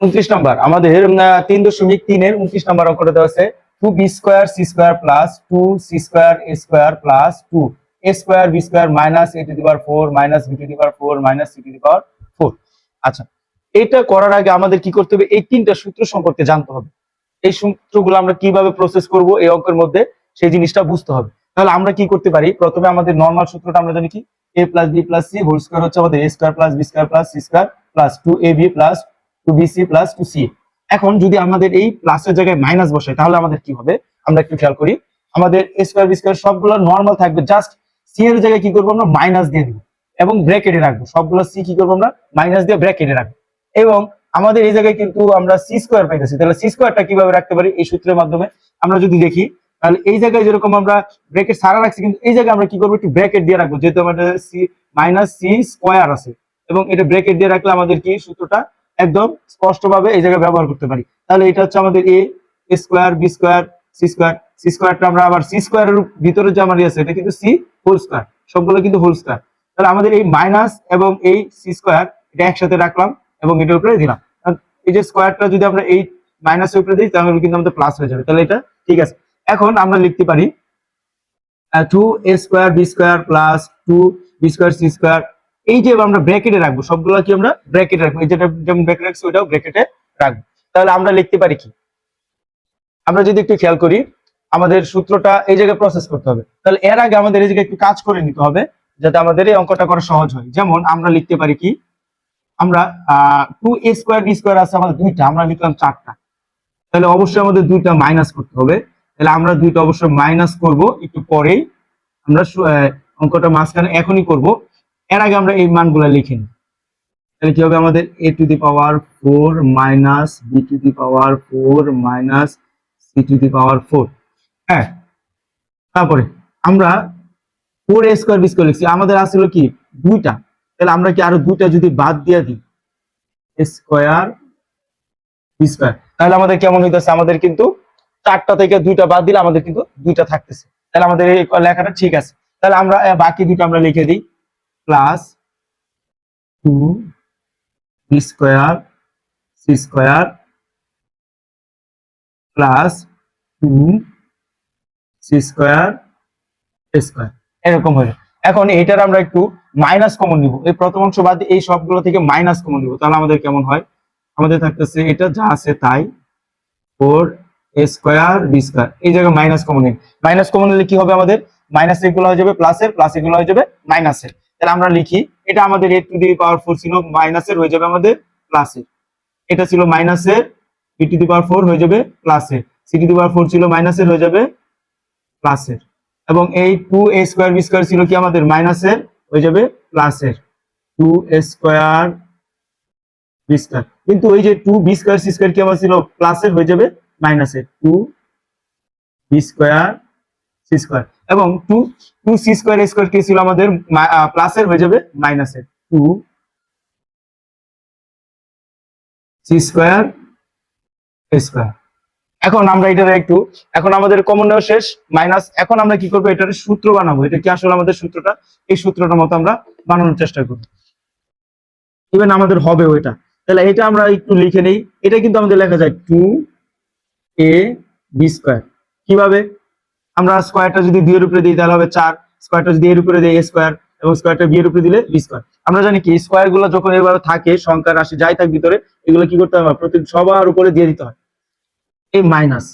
উনত্রিশ নাম্বার। আমাদের তিন দশমিক তিনের উনত্রিশ নাম্বার অঙ্কটা দেওয়া আছে। Two B square C square plus two C square A square plus two. A square B square minus A to the power four, minus B to the power four, minus C to the power four. আচ্ছা এটা করার আগে আমাদের কি করতে হবে? এই তিনটা সূত্র সম্পর্কে জানতে হবে। এই সূত্রগুলো আমরা কীভাবে প্রসেস করব এই অঙ্কের মধ্যে, সেই জিনিসটা বুঝতে হবে। তাহলে আমরা কি করতে পারি? প্রথমে আমাদের নর্মাল সূত্রটা আমরা জানি কি? A plus B plus C whole square হচ্ছে আমাদের A square plus B square plus C square plus two A B plus two B C plus two C এখন যদি আমাদের এই প্লাসের জায়গায় মাইনাস বসে, তাহলে আমাদের কি হবে? আমরা একটু খেয়াল করি। আমাদের এ স্কোয়ার বি স্কোয়ার সবগুলো নর্মাল থাকবে। জাস্ট সি এর জায়গায় কি করব আমরা? মাইনাস দিয়ে দিব। এবং ব্র্যাকেটে রাখব। সবগুলো সি কি করব আমরা? মাইনাস দিয়ে ব্র্যাকেটে রাখব। এবং আমাদের এই জায়গায় কিন্তু আমরা সি স্কোয়ার পাইতেছি। তাহলে সি স্কোয়ারটা কীভাবে রাখতে পারি? এই সূত্রের মাধ্যমে আমরা যদি দেখি, তাহলে এই জায়গায় যেরকম আমরা ব্র্যাকেট সারা রাখছি, কিন্তু এই জায়গায় আমরা কি করব? একটু ব্র্যাকেট দিয়ে রাখব। যেহেতু আমাদের সি মাইনাস সি স্কোয়ার আছে। এবং এটা ব্র্যাকেট দিয়ে রাখলে আমাদের কি সূত্রটা? একদম স্পষ্টভাবে এই জায়গায় ব্যবহার করতে পারি। তাহলে এটা হচ্ছে আমাদের A square B square C square C স্কোয়ারটা আমরা আবার সি স্কোয়ারের ভিতরে যে আমার আছে, এটা কিন্তু সি হোল স্কোয়ার সবগুলো কিন্তু হোল স্কোয়ার তাহলে আমাদের এই মাইনাস এবং এই সি স্কোয়ার এটা একসাথে রাখলাম এবং এটার উপরে দিলাম। এই যে স্কোয়ারটা যদি আমরা এই মাইনাসের উপরে দিই, তাহলে কিন্তু আমাদের প্লাস হয়ে যাবে। তাহলে এটা ঠিক আছে। এখন আমরা লিখতে পারি two A square B square plus two B square C square এই যে আমরা ব্র্যাকেটে রাখব, সবগুলো কি আমরা ব্র্যাকেটে রাখব? এই যেটা যেমন ব্র্যাকেট রাখছি ওটাও ব্র্যাকেটে রাখব। তাহলে আমরা লিখতে পারি কি? আমরা যদি একটু খেয়াল করি, আমাদের সূত্রটা এই জায়গায় প্রসেস করতে হবে। তাহলে এর আগে আমাদের এই জায়গায় একটু কাজ করে নিতে হবে, যাতে আমাদের এই অঙ্কটা করা সহজ হয়। যেমন আমরা লিখতে পারি কি? আমরা two A square B square আছে আমাদের দুইটা, আমরা লিখলাম চারটা। তাহলে অবশ্যই আমাদের দুইটা মাইনাস করতে হবে। তাহলে আমরা দুইটা অবশ্যই মাইনাস করব, একটু পরেই আমরা অঙ্কটা মাঝখানে এখনই করব। এর আগে আমরা এই মানগুলো লিখে তাহলে কি হবে আমাদের? A to the power four minus B to the power four minus C to the power four হ্যাঁ তারপরে আমরা four A square B square লিখছি। আমাদের আসলে কি? দুইটা। তাহলে আমরা কি আরও দুইটা যদি বাদ দিয়ে দিই? স্কোয়ার বি স্কোয়ার তাহলে আমাদের কেমন হইতেছে? আমাদের কিন্তু চারটা থেকে দুইটা বাদ দিলে আমাদের কিন্তু দুইটা থাকতেছে। তাহলে আমাদের এই লেখাটা ঠিক আছে। তাহলে আমরা বাকি দুটো আমরা লিখে দিই। Plus two B square C square plus two C square square এরকম হয়ে। এখন এটার আমরা একটু মাইনাস কমন নিব। এই প্রথম অংশ বাদ এই সবগুলো থেকে মাইনাস কমন নিব। তাহলে আমাদের কেমন হয়? আমাদের থাকতেছে এটা যা আছে তাই four A square B square এই জায়গায় মাইনাস কমন নিন মাইনাস কমন নিলে কি হবে আমাদের? মাইনাস এগুলো হয়ে যাবে প্লাসের প্লাস এগুলো হয়ে যাবে মাইনাসের তাহলে আমরা লিখি, এটা আমাদের A to the power four ছিল মাইনাসের হয়ে যাবে আমাদের প্লাসের এটা ছিল মাইনাসের B to the power four হয়ে যাবে প্লাসের C to the power four ছিল মাইনাসের হয়ে যাবে প্লাসের এবং এই two A square B square ছিল কি আমাদের? মাইনাসের হয়ে যাবে প্লাসের two A square B square কিন্তু ওই যে two B square C square কি আমার ছিল? প্লাসের হয়ে যাবে মাইনাসের two B square C square এবং two two C square square কি ছিল আমাদের প্লাসের হয়ে যাবে মাইনাসের টু সি স্কোয়ার স্কোয়ার এখন আমরা এটার একটু, এখন আমাদের কমন নেওয়া শেষ মাইনাস এখন আমরা কি করব? এটার সূত্র বানাবো। এটা কি আসলে আমাদের সূত্রটা? এই সূত্রটার মতো আমরা বানানোর চেষ্টা করব। ইভেন আমাদের হবে ওইটা। তাহলে এটা আমরা একটু লিখে নেই। এটা কিন্তু আমাদের লেখা যায় টু এ বি স্কোয়ার কীভাবে? আমরা স্কোয়ারটা যদি দুইয়ের উপরে দিই, তাহলে হবে চার। স্কোয়ারটা যদি এর উপরে দিই এ স্কোয়ার এবং স্কোয়ারটা বি এর উপরে দিলে বি স্কোয়ার আমরা জানি কি স্কোয়ারগুলো যখন এভাবে থাকে, সংখ্যা রাশি যাই থাক ভিতরে, এগুলো কি করতে হবে প্রতি সবার উপরে দিয়ে দিতে হয়। এই মাইনাস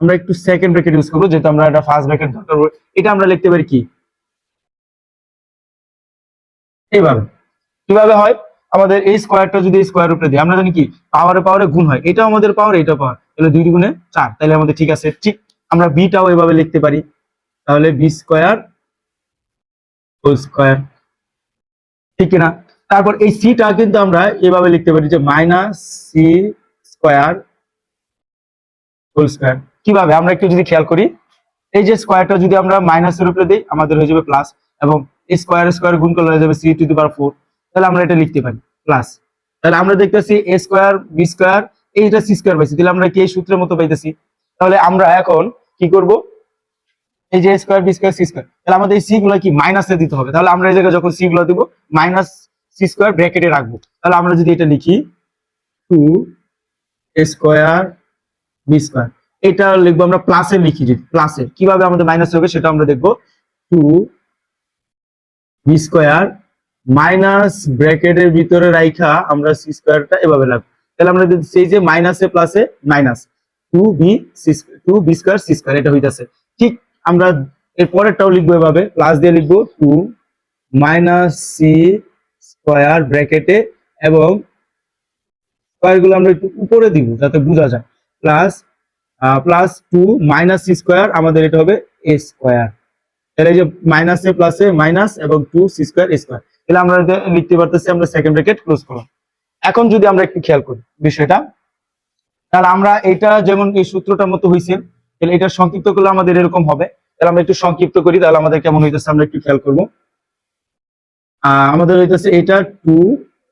আমরা একটু সেকেন্ড ব্র্যাকেট ইউজ করব, যেহেতু আমরা এটা ফার্স্ট ব্র্যাকেট দরকার। এটা আমরা লিখতে পারি কি? এইভাবে। কীভাবে হয়? আমাদের এই স্কোয়ারটা যদি স্কোয়ার উপরে দিই, আমরা জানি কি? পাওয়ারে পাওয়ারে গুণ হয়। এটাও আমাদের পাওয়ার এটাও পাওয়ার তাহলে দুই গুণে চার। তাহলে আমাদের ঠিক আছে, ঠিক আমরা বিটাও এভাবে লিখতে পারি। তাহলে বি স্কোয়ার হোল স্কোয়ার ঠিক না তারপর এই সিটা কিন্তু আমরা এভাবে লিখতে পারি যে minus C square whole square কীভাবে? আমরা একটু যদি খেয়াল করি, এই যে স্কোয়ারটা যদি আমরা মাইনাসের উপরে দিই, আমাদের হয়ে যাবে প্লাস এবং এই স্কোয়ার স্কোয়ার গুণ করলে হয়ে যাবে C to the power four তাহলে আমরা এটা লিখতে পারি প্লাস তাহলে আমরা দেখতেছি এ স্কোয়ার বি স্কোয়ার এইটা সি স্কোয়ার পাইছি, তাহলে আমরা কি এই সূত্রের মতো পাইতেছি? তাহলে আমরা এখন কি করব? এই যে square B square C square তাহলে আমাদের এই সি গুলো কি? মাইনাসে দিতে হবে। তাহলে আমরা এই জায়গায় যখন সি গুলো দিব মাইনাস সি স্কোয়ার ব্র্যাকেটে রাখব। তাহলে আমরা যদি এটা লিখি টু স্কোয়ার বি স্কোয়ার এটা লিখব আমরা প্লাসে লিখি যদি প্লাসে কীভাবে আমাদের মাইনাস হবে সেটা আমরা দেখব। টু বি স্কোয়ার মাইনাস ব্র্যাকেটের ভিতরে রাইখা আমরা সি স্কোয়ারটা এভাবে লাগবো তাহলে আমরা যদি সেই যে মাইনাসে প্লাসে minus two B square C square এটা হইতাছে। ঠিক আমরা এর পরেরটাও লিখব এভাবে প্লাস দিয়ে লিখব টু মাইনাস সি স্কোয়ার ব্র্যাকেটে এবং স্কোয়ারগুলো আমরা একটু উপরে দিব যাতে বোঝা যায়। Plus plus two minus C square আমাদের এটা হবে এ স্কোয়ার। তাহলে এই যে মাইনাসে প্লাসে মাইনাস এবং two C square A square. তাহলে আমরা লিখতে পারতেছি আমরা সেকেন্ড ব্র্যাকেট ক্লোজ করলাম। এখন যদি আমরা একটু খেয়াল করি বিষয়টা। তাহলে আমরা এটা যেমন এই সূত্রটার মতো হয়েছে তাহলে এটা সংক্ষিপ্ত করলে আমাদের এরকম হবে। তাহলে আমরা একটু সংক্ষিপ্ত করি, তাহলে আমাদের কেমন হইতেছে আমরা একটু খেয়াল করব। আমাদের হইতেছে এটা two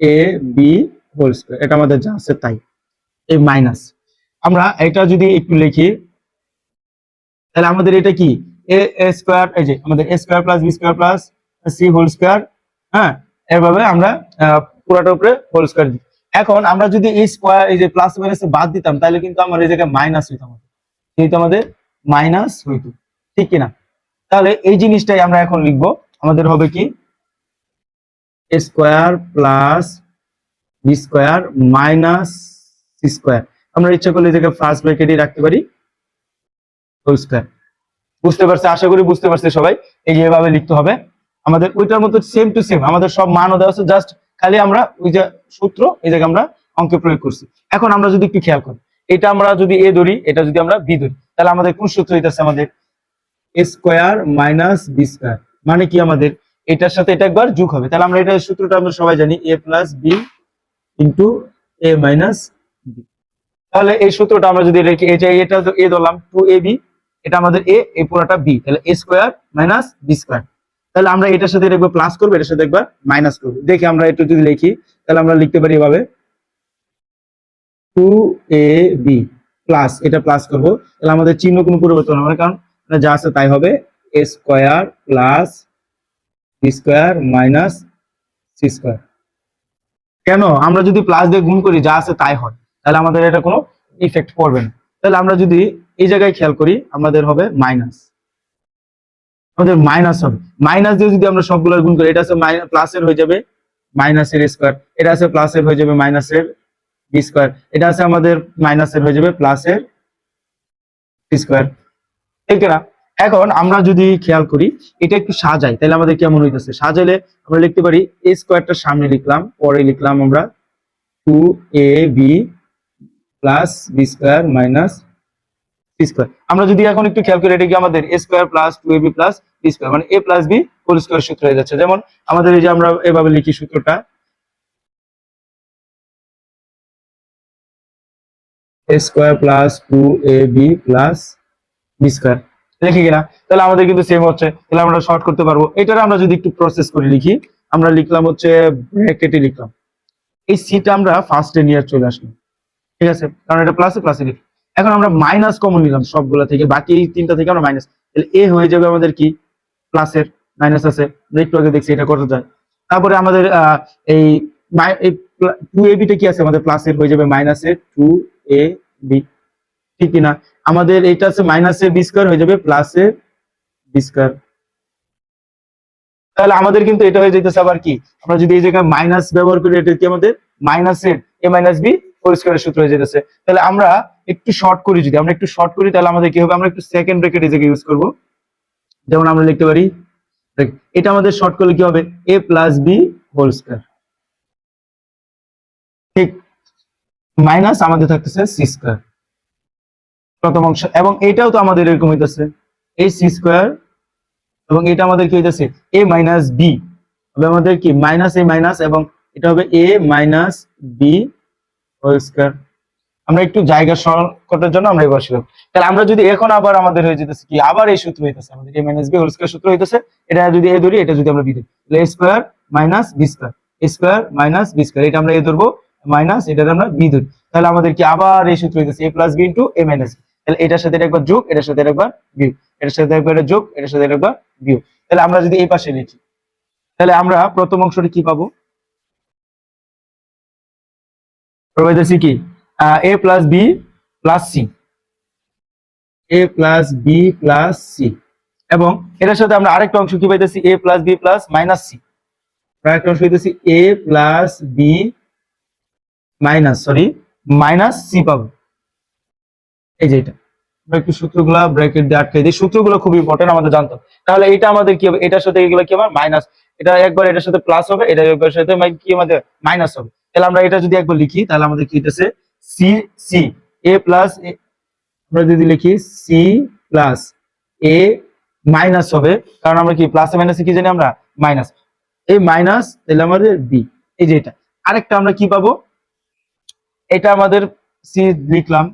A B whole square এটা আমাদের যা আছে তাই। এই মাইনাস আমরা এটা যদি একটু লিখি, তাহলে আমাদের এটা কি? এ স্কোয়ার এই যে আমাদের A square plus B square plus C whole square হ্যাঁ? এভাবে আমরা পুরাটার উপরে হোল স্কোয়ার দিই। এখন আমরা যদি এই স্কোয়ার এই যে প্লাস মাইনাস বাদ দিতাম, তাহলে কিন্তু আমার এই জায়গায় মাইনাস হইতো আমাদের। কিন্তু আমাদের মাইনাস হইতো। ঠিক কিনা? তাহলে এই জিনিসটাই আমরা এখন লিখব। আমাদের হবে কি? Square plus B square minus square আমরা ইচ্ছা করলে জায়গায় ফার্স্ট ব্র্যাকেটই রাখতে পারি। হোল স্কোয়ার বুঝতে পারছে? আশা করি বুঝতে পারছে সবাই। এই যে এভাবে লিখতে হবে। আমাদের ওইটার মতো সেম টু সেম আমাদের সব মানও দেওয়া আছে। জাস্ট খালি আমরা ওই যে সূত্র, এই জায়গায় আমরা অঙ্কে প্রয়োগ করছি। এখন আমরা যদি একটু খেয়াল করি, এটা আমরা যদি এ ধরি, এটা যদি আমরা বি ধরি, তাহলে আমাদের কোন সূত্র হইতেছে আমাদের? A square minus B square. মানে কি আমাদের? এটার সাথে এটা একবার যোগ হবে। তাহলে আমরা এটা সূত্রটা আমরা সবাই জানি, A plus B into A minus B. তাহলে এই সূত্রটা আমরা যদি রেখে, এই যে এটা এ ধরলাম, টু এ বি, এটা আমাদের এ, এই পুরোটা বি। তাহলে A square minus B square. তাহলে আমরা এটার সাথে একবার প্লাস করব, এটার সাথে একবার মাইনাস করব। দেখি আমরা একটু যদি লিখি, তাহলে আমরা লিখতে পারি এভাবে। টু এ বি প্লাস এটা প্লাস করব। তাহলে আমাদের চিহ্ন কোনো পরিবর্তন হবে কারণ যা আছে তাই হবে। A square plus B square minus C square কেন? আমরা যদি প্লাস দিয়ে গুণ করি, যা আছে তাই হয়। তাহলে আমাদের এটা কোনো ইফেক্ট পড়বে না। তাহলে আমরা যদি এই জায়গায় খেয়াল করি, আমাদের হবে মাইনাস আমাদের মাইনাস হবে। মাইনাস দিয়ে যদি আমরা সবগুলো গুণ করি, এটা আছে প্লাসের হয়ে যাবে মাইনাসের স্কোয়ার এটা আছে প্লাসের হয়ে যাবে মাইনাসের বি স্কোয়ার এটা আছে আমাদের মাইনাসের হয়ে যাবে প্লাসের স্কোয়ার ঠিক না? এখন আমরা যদি খেয়াল করি, এটা একটু সাজাই, তাহলে আমাদের কেমন হইতেছে? সাজাইলে আমরা লিখতে পারি এ স্কোয়ারটা সামনে লিখলাম, পরে লিখলাম আমরা two A B plus B square minus আমরা যদি এখন একটু খেয়াল করি এটা কি আমাদের A square plus two A B plus B square মানে A plus B whole square সূত্র হয়ে যাচ্ছে। যেমন আমাদের এই যে আমরা এভাবে লিখি সূত্রটা A square plus two A B plus B square তাহলে আমাদের কিন্তু সেম হচ্ছে। তাহলে আমরা শর্ট করতে পারব। এটার আমরা যদি একটু প্রসেস করে লিখি, আমরা লিখলাম হচ্ছে ব্র্যাকেটে লিখলাম। এই সিটা আমরা ফার্স্টে নিয়ে চলে আসলাম। ঠিক আছে? কারণ এটা প্লাসে প্লাসে লিখি এখন আমরা মাইনাস কমন নিলাম সবগুলা থেকে, বাকি এই তিনটা থেকে আমরা মাইনাস তাহলে এ হয়ে যাবে আমাদের কি? প্লাসের মাইনাস আছে। একটু আগে দেখছি এটা কত যায়। তারপরে আমাদের এই টু এ বিটা কি আছে? আমাদের প্লাসের হয়ে যাবে মাইনাসের টু এ বি ঠিক কিনা? আমাদের এটা আছে মাইনাসের বি স্কোয়ার হয়ে যাবে প্লাসের বি স্কোয়ার তাহলে আমাদের কিন্তু এটা হয়ে যেতেছে আবার কি? আমরা যদি এই জায়গায় মাইনাস ব্যবহার করি, এটা কি আমাদের? মাইনাসের এ মাইনাস বি স্কোয়ারের সূত্র হয়ে যেতেছে তাহলে আমরা একটু শর্ট করি যদি। আমরা একটু শর্ট করি, তাহলে আমাদের কি হবে? আমরা একটু সেকেন্ড এই জায়গায় ইউজ করব। যেমন আমরা লিখতে পারি এটা আমাদের শর্ট করলে কি হবে? A plus B whole square ঠিক মাইনাস আমাদের থাকতেছে সি স্কোয়ার প্রথম অংশ, এবং এটাও তো আমাদের এরকম হইতেছে। এই সি স্কোয়ার এবং এটা আমাদের কি হইতেছে? এ মাইনাস বি হবে আমাদের কি? মাইনাস এ মাইনাস এবং এটা হবে A minus B whole square আমরা একটু জায়গা সংকটের জন্য আমরা এবার ছিলাম তাহলে আমরা যদি এখন আবার আমাদের হয়ে যেতেছে কি, আবার এই সূত্র হইতেছে, আমাদের A minus B whole square সূত্র হইতেছে, এটা যদি এ ধরি, এটা যদি আমরা বি ধরি, তাহলে A square minus B square A square minus B square এটা আমরা এ ধরবো মাইনাস এটা আমরা বি ধরি। তাহলে আমাদের কি আবার এই সূত্র হইতেছে A plus B into A minus তাহলে এটার সাথে একবার যোগ, এটার সাথে একবার বিয়োগ, এটার সাথে একবার যোগ, এটার সাথে একবার বিয়োগ। তাহলে আমরা যদি এই পাশে লিখি, তাহলে আমরা প্রথম অংশটি কি পাবো? প্রবাইতেছি কি? A plus B plus C A plus B plus C এবং এটার সাথে আমরা আরেকটা অংশ কি পাইতেছি? A plus B plus minus C আরেকটা অংশ পাইতেছি A plus B minus sorry minus C পাবো। এই যে এটা। একটু সূত্রগুলা ব্র্যাকেট দিয়ে আটকে দিই। সূত্রগুলো খুব ইম্পর্টেন্ট আমাদের জানতো তাহলে এটা আমাদের কি হবে? এটার সাথে এগুলো কি হবে? মাইনাস এটা একবার এটার সাথে প্লাস হবে এটা একবার সাথে কি আমাদের মাইনাস হবে? তাহলে আমরা এটা যদি একবার লিখি তাহলে আমাদের কি হইতেছে? সি সি এ প্লাস আমরা যদি লিখি সি প্লাস এ মাইনাস হবে, কারণ আমরা কি প্লাসে মাইনাসে কি জানি আমরা? মাইনাস এই মাইনাস তাহলে আমাদের বি এই যে এটা। আরেকটা আমরা কি পাবো? এটা আমাদের সি লিখলাম।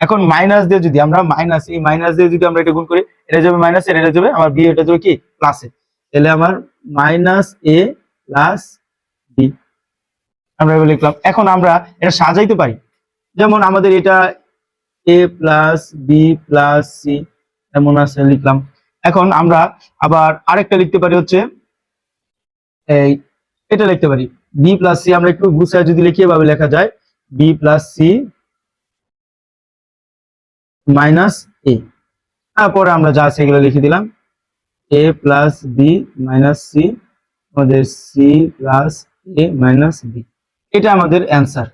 এখন মাইনাস দিয়ে যদি আমরা মাইনাস এই মাইনাস দিয়ে যদি আমরা এটা গুণ করি, এটা যাবে মাইনাস এটা যাবে আমার বি এটা যাবে কি? প্লাসে তাহলে আমার মাইনাস এ প্লাস বি আমরা লিখলাম। এখন আমরা এটা সাজাইতে পারি। যেমন আমাদের এটা A plus B plus C এমন আছে লিখলাম। এখন আমরা আবার আরেকটা লিখতে পারি হচ্ছে এই এটা লিখতে পারি। বি প্লাস সি আমরা একটু গুছায় যদি লিখি, এভাবে লেখা যায়। B plus C minus A তারপরে আমরা যা আছে এগুলো লিখে দিলাম। A plus B minus C আমাদের C plus A minus B এটা আমাদের অ্যান্সার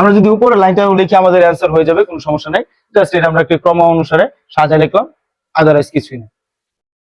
আমরা যদি উপরে লাইনটা লিখে, আমাদের অ্যান্সার হয়ে যাবে, কোনো সমস্যা নাই। জাস্ট এটা আমরা একটু ক্রম অনুসারে সাজা লিখলাম আদারওয়াইজ কিছুই না